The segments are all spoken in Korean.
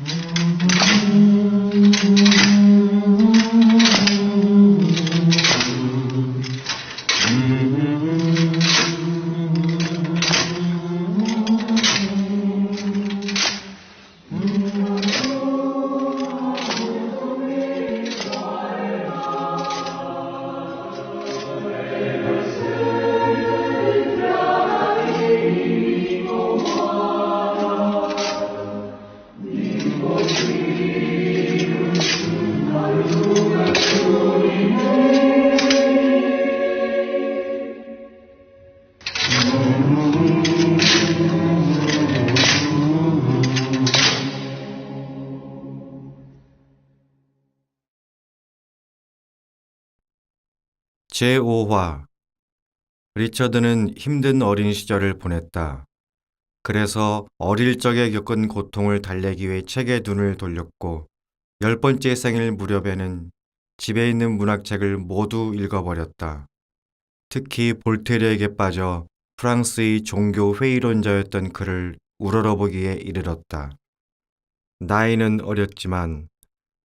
Mm-hmm. 제5화 리처드는 힘든 어린 시절을 보냈다. 그래서 어릴 적에 겪은 고통을 달래기 위해 책에 눈을 돌렸고 열 번째 생일 무렵에는 집에 있는 문학책을 모두 읽어버렸다. 특히 볼테르에게 빠져 프랑스의 종교 회의론자였던 그를 우러러보기에 이르렀다. 나이는 어렸지만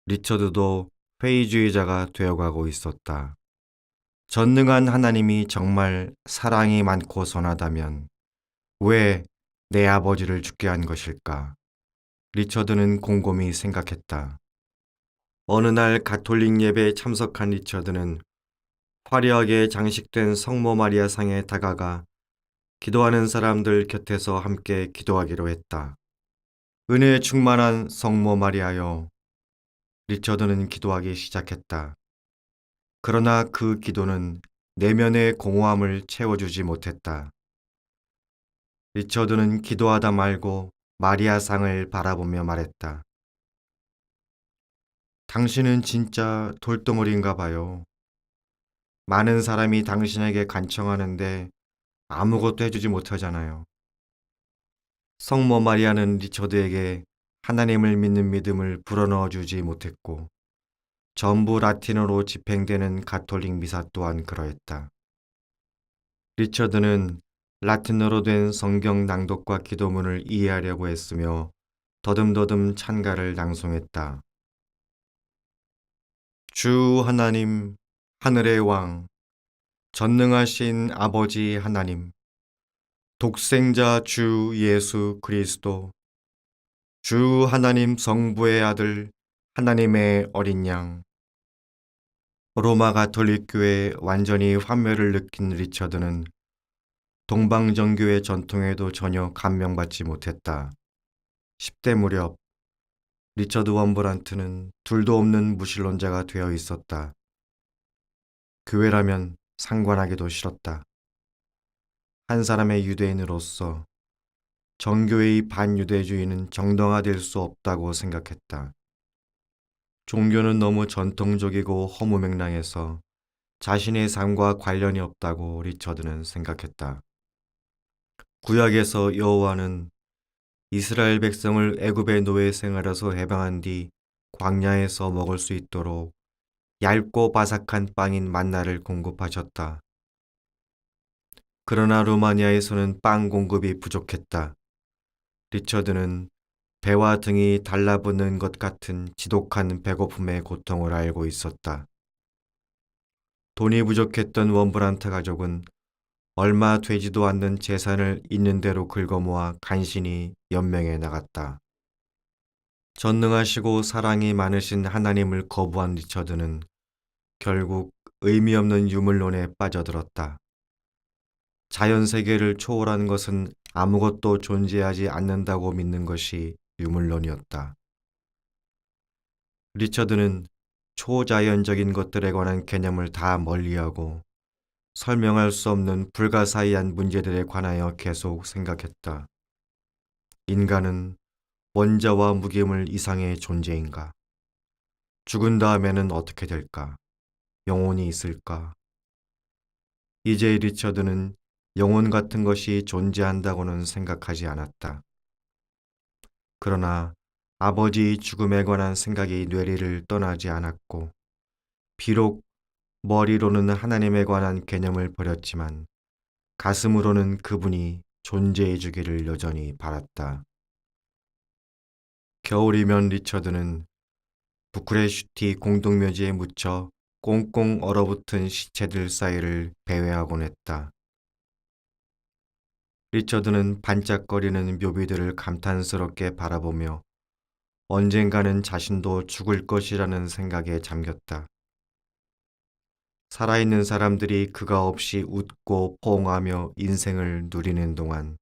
리처드도 회의주의자가 되어가고 있었다. 전능한 하나님이 정말 사랑이 많고 선하다면 왜 내 아버지를 죽게 한 것일까? 리처드는 곰곰이 생각했다. 어느 날 가톨릭 예배에 참석한 리처드는 화려하게 장식된 성모 마리아 상에 다가가 기도하는 사람들 곁에서 함께 기도하기로 했다. 은혜에 충만한 성모 마리아여. 리처드는 기도하기 시작했다. 그러나 그 기도는 내면의 공허함을 채워주지 못했다. 리처드는 기도하다 말고 마리아 상을 바라보며 말했다. 당신은 진짜 돌덩어리인가 봐요. 많은 사람이 당신에게 간청하는데 아무것도 해주지 못하잖아요. 성모 마리아는 리처드에게 하나님을 믿는 믿음을 불어넣어 주지 못했고 전부 라틴어로 집행되는 가톨릭 미사 또한 그러했다. 리처드는 라틴어로 된 성경 낭독과 기도문을 이해하려고 했으며 더듬더듬 찬가를 낭송했다. 주 하나님, 하늘의 왕, 전능하신 아버지 하나님, 독생자 주 예수 그리스도, 주 하나님 성부의 아들, 하나님의 어린 양. 로마 가톨릭 교회에 완전히 환멸을 느낀 리처드는 동방 정교의 전통에도 전혀 감명받지 못했다. 10대 무렵 리처드 원브란트는 둘도 없는 무신론자가 되어 있었다. 교회라면 상관하기도 싫었다. 한 사람의 유대인으로서 정교의 반유대주의는 정당화될 수 없다고 생각했다. 종교는 너무 전통적이고 허무맹랑해서 자신의 삶과 관련이 없다고 리처드는 생각했다. 구약에서 여호와는 이스라엘 백성을 애굽의 노예 생활에서 해방한 뒤 광야에서 먹을 수 있도록 얇고 바삭한 빵인 만나를 공급하셨다. 그러나 루마니아에서는 빵 공급이 부족했다. 리처드는 배와 등이 달라붙는 것 같은 지독한 배고픔의 고통을 알고 있었다. 돈이 부족했던 원브란트 가족은 얼마 되지도 않는 재산을 있는 대로 긁어모아 간신히 연명해 나갔다. 전능하시고 사랑이 많으신 하나님을 거부한 리처드는 결국 의미 없는 유물론에 빠져들었다. 자연 세계를 초월한 것은 아무것도 존재하지 않는다고 믿는 것이 유물론이었다. 리처드는 초자연적인 것들에 관한 개념을 다 멀리하고 설명할 수 없는 불가사의한 문제들에 관하여 계속 생각했다. 인간은 원자와 무게물 이상의 존재인가? 죽은 다음에는 어떻게 될까? 영혼이 있을까? 이제 리처드는 영혼 같은 것이 존재한다고는 생각하지 않았다. 그러나 아버지의 죽음에 관한 생각이 뇌리를 떠나지 않았고, 비록 머리로는 하나님에 관한 개념을 버렸지만, 가슴으로는 그분이 존재해 주기를 여전히 바랐다. 겨울이면 리처드는 부크레슈티 공동묘지에 묻혀 꽁꽁 얼어붙은 시체들 사이를 배회하곤 했다. 리처드는 반짝거리는 묘비들을 감탄스럽게 바라보며 언젠가는 자신도 죽을 것이라는 생각에 잠겼다. 살아있는 사람들이 그가 없이 웃고 포옹하며 인생을 누리는 동안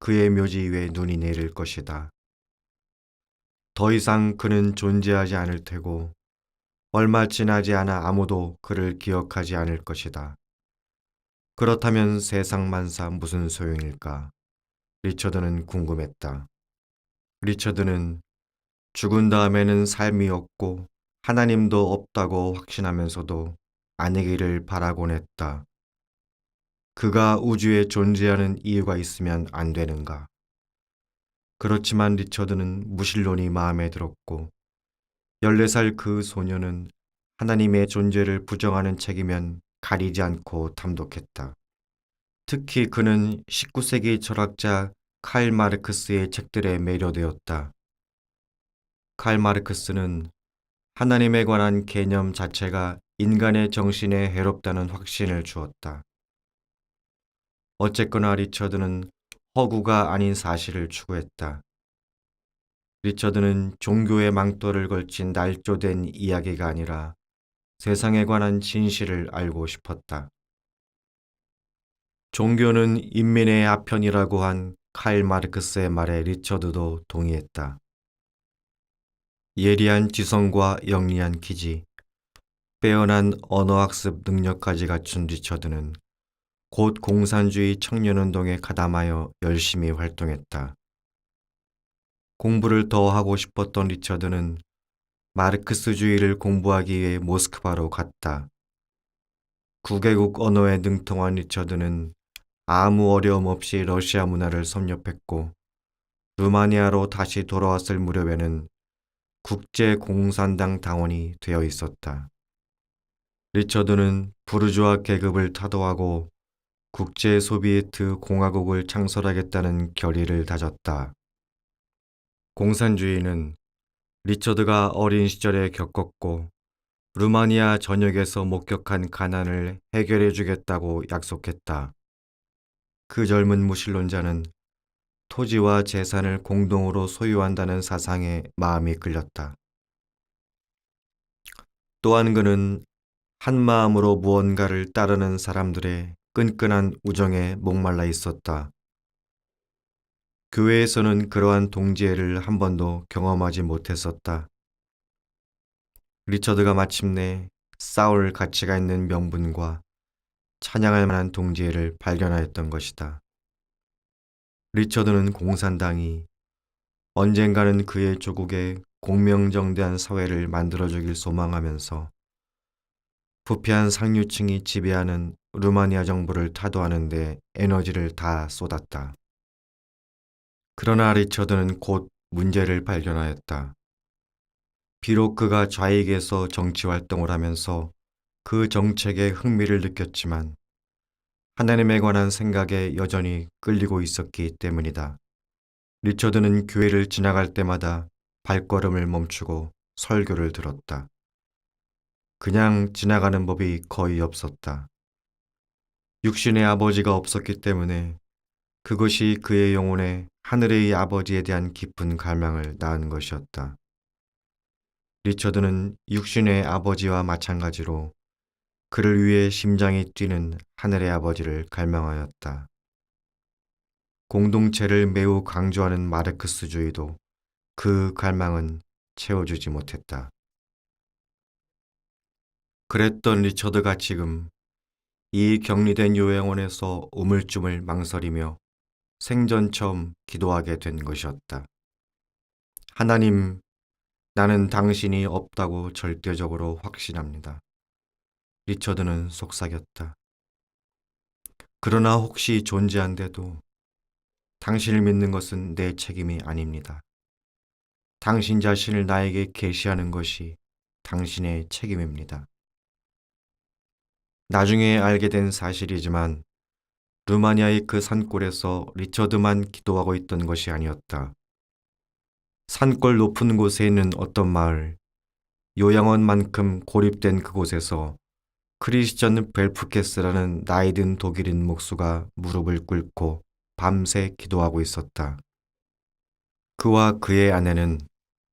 그의 묘지 위에 눈이 내릴 것이다. 더 이상 그는 존재하지 않을 테고 얼마 지나지 않아 아무도 그를 기억하지 않을 것이다. 그렇다면 세상 만사 무슨 소용일까? 리처드는 궁금했다. 리처드는 죽은 다음에는 삶이 없고 하나님도 없다고 확신하면서도 아니기를 바라곤 했다. 그가 우주에 존재하는 이유가 있으면 안 되는가? 그렇지만 리처드는 무신론이 마음에 들었고 14살 그 소녀는 하나님의 존재를 부정하는 책이면 가리지 않고 탐독했다. 특히 그는 19세기 철학자 칼 마르크스의 책들에 매료되었다. 칼 마르크스는 하나님에 관한 개념 자체가 인간의 정신에 해롭다는 확신을 주었다. 어쨌거나 리처드는 허구가 아닌 사실을 추구했다. 리처드는 종교의 망토를 걸친 날조된 이야기가 아니라 세상에 관한 진실을 알고 싶었다. 종교는 인민의 아편이라고 한 칼 마르크스의 말에 리처드도 동의했다. 예리한 지성과 영리한 기지, 빼어난 언어학습 능력까지 갖춘 리처드는 곧 공산주의 청년운동에 가담하여 열심히 활동했다. 공부를 더 하고 싶었던 리처드는 마르크스주의를 공부하기 위해 모스크바로 갔다. 구개국 언어에 능통한 리처드는 아무 어려움 없이 러시아 문화를 섭렵했고 루마니아로 다시 돌아왔을 무렵에는 국제공산당 당원이 되어 있었다. 리처드는 부르주아 계급을 타도하고 국제 소비에트 공화국을 창설하겠다는 결의를 다졌다. 공산주의는 리처드가 어린 시절에 겪었고 루마니아 전역에서 목격한 가난을 해결해 주겠다고 약속했다. 그 젊은 무신론자는 토지와 재산을 공동으로 소유한다는 사상에 마음이 끌렸다. 또한 그는 한 마음으로 무언가를 따르는 사람들의 끈끈한 우정에 목말라 있었다. 교회에서는 그러한 동지애를 한 번도 경험하지 못했었다. 리처드가 마침내 싸울 가치가 있는 명분과 찬양할 만한 동지애를 발견하였던 것이다. 리처드는 공산당이 언젠가는 그의 조국에 공명정대한 사회를 만들어주길 소망하면서 부패한 상류층이 지배하는 루마니아 정부를 타도하는 데 에너지를 다 쏟았다. 그러나 리처드는 곧 문제를 발견하였다. 비록 그가 좌익에서 정치 활동을 하면서 그 정책에 흥미를 느꼈지만 하나님에 관한 생각에 여전히 끌리고 있었기 때문이다. 리처드는 교회를 지나갈 때마다 발걸음을 멈추고 설교를 들었다. 그냥 지나가는 법이 거의 없었다. 육신의 아버지가 없었기 때문에 그것이 그의 영혼에 하늘의 아버지에 대한 깊은 갈망을 낳은 것이었다. 리처드는 육신의 아버지와 마찬가지로 그를 위해 심장이 뛰는 하늘의 아버지를 갈망하였다. 공동체를 매우 강조하는 마르크스주의도 그 갈망은 채워주지 못했다. 그랬던 리처드가 지금 이 격리된 요양원에서 우물쭈물 망설이며 생전 처음 기도하게 된 것이었다. 하나님, 나는 당신이 없다고 절대적으로 확신합니다. 리처드는 속삭였다. 그러나 혹시 존재한데도 당신을 믿는 것은 내 책임이 아닙니다. 당신 자신을 나에게 계시하는 것이 당신의 책임입니다. 나중에 알게 된 사실이지만 루마니아의 그 산골에서 리처드만 기도하고 있던 것이 아니었다. 산골 높은 곳에 있는 어떤 마을, 요양원만큼 고립된 그곳에서 크리스천 벨프케스라는 나이든 독일인 목수가 무릎을 꿇고 밤새 기도하고 있었다. 그와 그의 아내는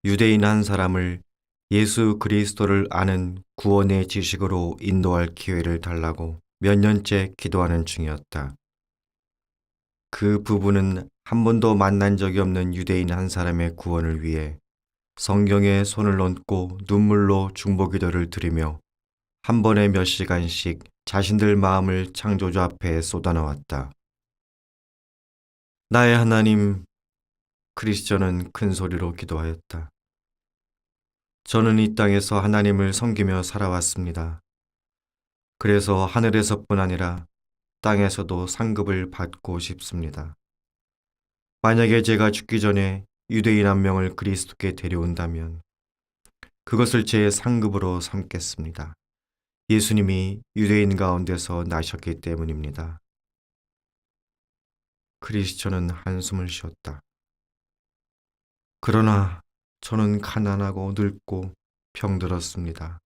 유대인 한 사람을 예수 그리스도를 아는 구원의 지식으로 인도할 기회를 달라고 몇 년째 기도하는 중이었다. 그 부부는 한 번도 만난 적이 없는 유대인 한 사람의 구원을 위해 성경에 손을 얹고 눈물로 중보기도를 드리며 한 번에 몇 시간씩 자신들 마음을 창조주 앞에 쏟아놓았다. 나의 하나님, 크리스천은 큰 소리로 기도하였다. 저는 이 땅에서 하나님을 섬기며 살아왔습니다. 그래서 하늘에서뿐 아니라 땅에서도 상급을 받고 싶습니다. 만약에 제가 죽기 전에 유대인 한 명을 그리스도께 데려온다면 그것을 제 상급으로 삼겠습니다. 예수님이 유대인 가운데서 나셨기 때문입니다. 크리스천은 한숨을 쉬었다. 그러나 저는 가난하고 늙고 병들었습니다.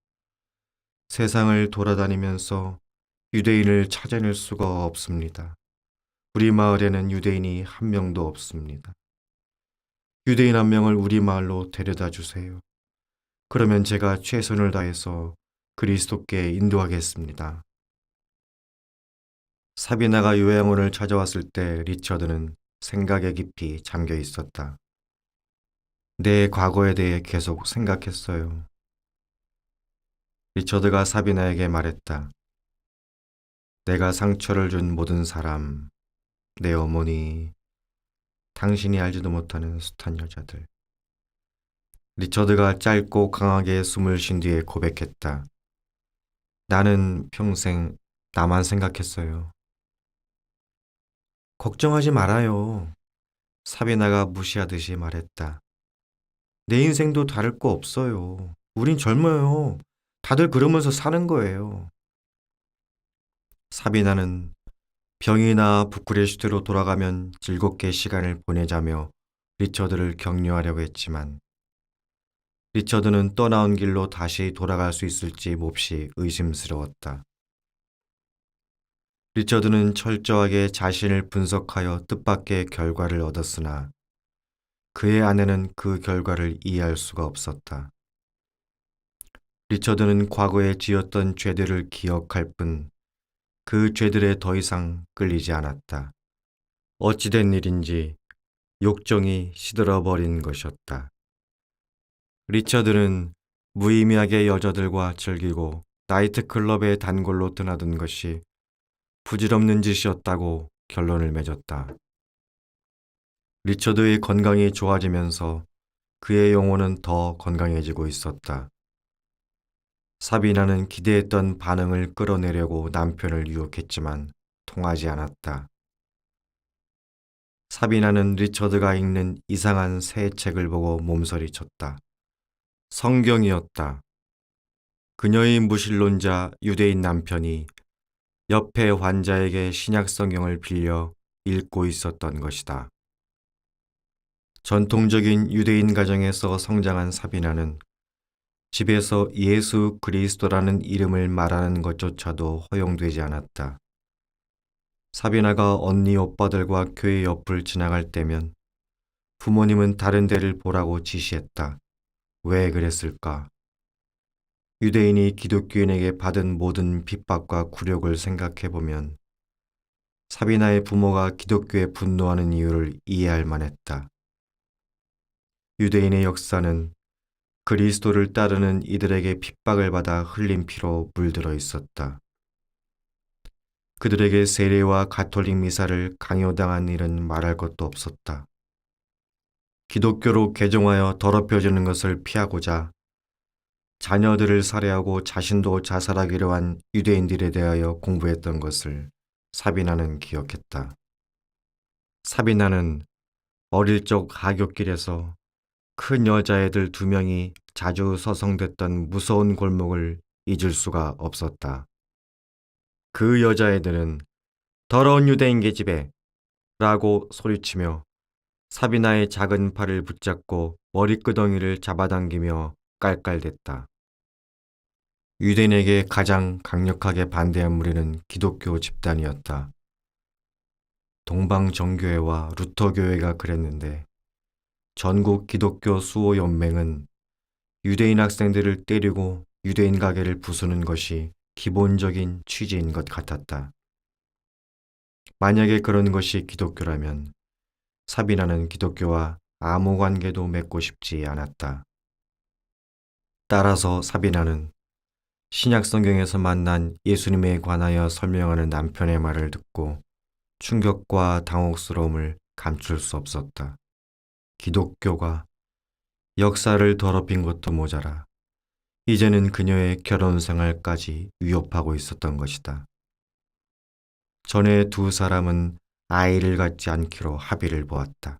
세상을 돌아다니면서 유대인을 찾아낼 수가 없습니다. 우리 마을에는 유대인이 한 명도 없습니다. 유대인 한 명을 우리 마을로 데려다 주세요. 그러면 제가 최선을 다해서 그리스도께 인도하겠습니다. 사비나가 요양원을 찾아왔을 때 리처드는 생각에 깊이 잠겨 있었다. 내 과거에 대해 계속 생각했어요. 리처드가 사비나에게 말했다. 내가 상처를 준 모든 사람, 내 어머니, 당신이 알지도 못하는 숱한 여자들. 리처드가 짧고 강하게 숨을 쉰 뒤에 고백했다. 나는 평생 나만 생각했어요. 걱정하지 말아요. 사비나가 무시하듯이 말했다. 내 인생도 다를 거 없어요. 우린 젊어요. 다들 그러면서 사는 거예요. 사비나는 병이나 부쿠레슈트로 돌아가면 즐겁게 시간을 보내자며 리처드를 격려하려고 했지만 리처드는 떠나온 길로 다시 돌아갈 수 있을지 몹시 의심스러웠다. 리처드는 철저하게 자신을 분석하여 뜻밖의 결과를 얻었으나 그의 아내는 그 결과를 이해할 수가 없었다. 리처드는 과거에 지었던 죄들을 기억할 뿐 그 죄들에 더 이상 끌리지 않았다. 어찌된 일인지 욕정이 시들어버린 것이었다. 리처드는 무의미하게 여자들과 즐기고 나이트클럽에 단골로 드나든 것이 부질없는 짓이었다고 결론을 맺었다. 리처드의 건강이 좋아지면서 그의 영혼은 더 건강해지고 있었다. 사비나는 기대했던 반응을 끌어내려고 남편을 유혹했지만 통하지 않았다. 사비나는 리처드가 읽는 이상한 새 책을 보고 몸서리쳤다. 성경이었다. 그녀의 무신론자 유대인 남편이 옆에 환자에게 신약 성경을 빌려 읽고 있었던 것이다. 전통적인 유대인 가정에서 성장한 사비나는 집에서 예수 그리스도라는 이름을 말하는 것조차도 허용되지 않았다. 사비나가 언니 오빠들과 교회 옆을 지나갈 때면 부모님은 다른 데를 보라고 지시했다. 왜 그랬을까? 유대인이 기독교인에게 받은 모든 핍박과 굴욕을 생각해 보면 사비나의 부모가 기독교에 분노하는 이유를 이해할 만했다. 유대인의 역사는 그리스도를 따르는 이들에게 핍박을 받아 흘린 피로 물들어 있었다. 그들에게 세례와 가톨릭 미사를 강요당한 일은 말할 것도 없었다. 기독교로 개종하여 더럽혀지는 것을 피하고자 자녀들을 살해하고 자신도 자살하기로 한 유대인들에 대하여 공부했던 것을 사비나는 기억했다. 사비나는 어릴 적 하굣길에서 큰 여자애들 두 명이 자주 서성댔던 무서운 골목을 잊을 수가 없었다. 그 여자애들은 더러운 유대인 계집애 라고 소리치며 사비나의 작은 팔을 붙잡고 머리끄덩이를 잡아당기며 깔깔댔다. 유대인에게 가장 강력하게 반대한 무리는 기독교 집단이었다. 동방정교회와 루터교회가 그랬는데 전국 기독교 수호 연맹은 유대인 학생들을 때리고 유대인 가게를 부수는 것이 기본적인 취지인 것 같았다. 만약에 그런 것이 기독교라면 사비나는 기독교와 아무 관계도 맺고 싶지 않았다. 따라서 사비나는 신약 성경에서 만난 예수님에 관하여 설명하는 남편의 말을 듣고 충격과 당혹스러움을 감출 수 없었다. 기독교가 역사를 더럽힌 것도 모자라 이제는 그녀의 결혼 생활까지 위협하고 있었던 것이다. 전에 두 사람은 아이를 갖지 않기로 합의를 보았다.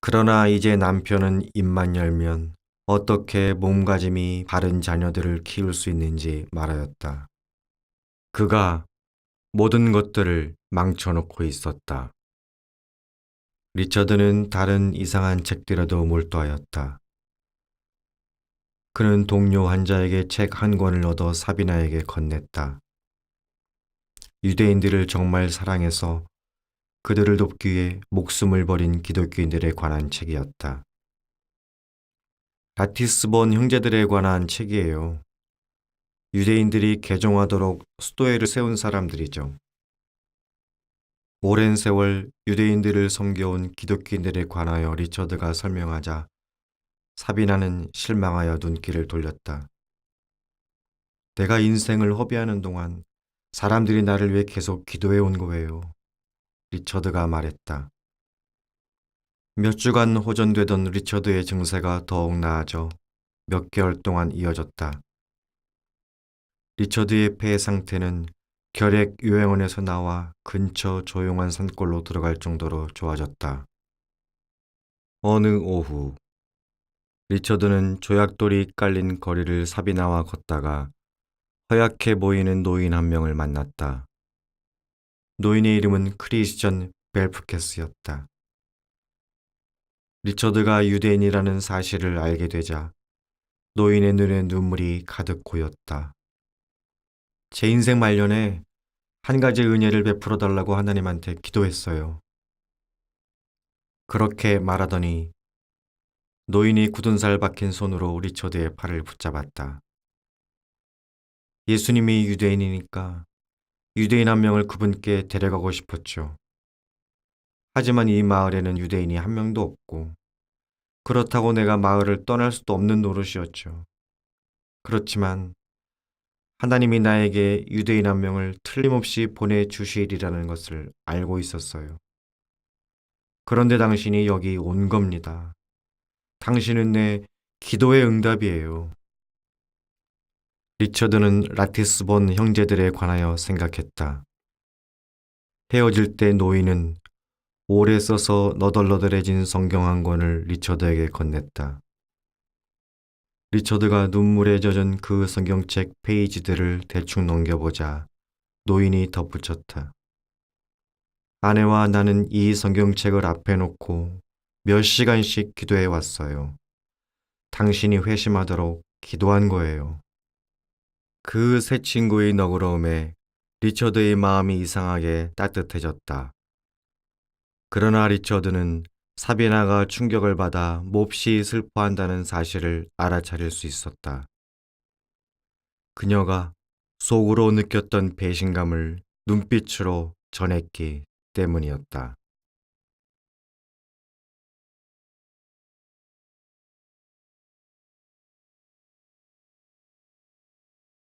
그러나 이제 남편은 입만 열면 어떻게 몸가짐이 바른 자녀들을 키울 수 있는지 말하였다. 그가 모든 것들을 망쳐놓고 있었다. 리처드는 다른 이상한 책들에도 몰두하였다. 그는 동료 환자에게 책 한 권을 얻어 사비나에게 건넸다. 유대인들을 정말 사랑해서 그들을 돕기 위해 목숨을 버린 기독교인들에 관한 책이었다. 라티스본 형제들에 관한 책이에요. 유대인들이 개종하도록 수도회를 세운 사람들이죠. 오랜 세월 유대인들을 섬겨온 기독교인들에 관하여 리처드가 설명하자 사비나는 실망하여 눈길을 돌렸다. 내가 인생을 허비하는 동안 사람들이 나를 위해 계속 기도해 온 거예요. 리처드가 말했다. 몇 주간 호전되던 리처드의 증세가 더욱 나아져 몇 개월 동안 이어졌다. 리처드의 폐 상태는 결핵 요양원에서 나와 근처 조용한 산골로 들어갈 정도로 좋아졌다. 어느 오후 리처드는 조약돌이 깔린 거리를 사비 나와 걷다가 허약해 보이는 노인 한 명을 만났다. 노인의 이름은 크리스천 벨프케스였다. 리처드가 유대인이라는 사실을 알게 되자 노인의 눈에 눈물이 가득 고였다. 제 인생 말년에 한 가지 은혜를 베풀어 달라고 하나님한테 기도했어요. 그렇게 말하더니 노인이 굳은 살 박힌 손으로 리처드의 팔을 붙잡았다. 예수님이 유대인이니까 유대인 한 명을 그분께 데려가고 싶었죠. 하지만 이 마을에는 유대인이 한 명도 없고 그렇다고 내가 마을을 떠날 수도 없는 노릇이었죠. 그렇지만 하나님이 나에게 유대인 한 명을 틀림없이 보내주시리라는 것을 알고 있었어요. 그런데 당신이 여기 온 겁니다. 당신은 내 기도의 응답이에요. 리처드는 라티스본 형제들에 관하여 생각했다. 헤어질 때 노인은 오래 써서 너덜너덜해진 성경 한 권을 리처드에게 건넸다. 리처드가 눈물에 젖은 그 성경책 페이지들을 대충 넘겨보자 노인이 덧붙였다. 아내와 나는 이 성경책을 앞에 놓고 몇 시간씩 기도해 왔어요. 당신이 회심하도록 기도한 거예요. 그 새 친구의 너그러움에 리처드의 마음이 이상하게 따뜻해졌다. 그러나 리처드는 사비나가 충격을 받아 몹시 슬퍼한다는 사실을 알아차릴 수 있었다. 그녀가 속으로 느꼈던 배신감을 눈빛으로 전했기 때문이었다.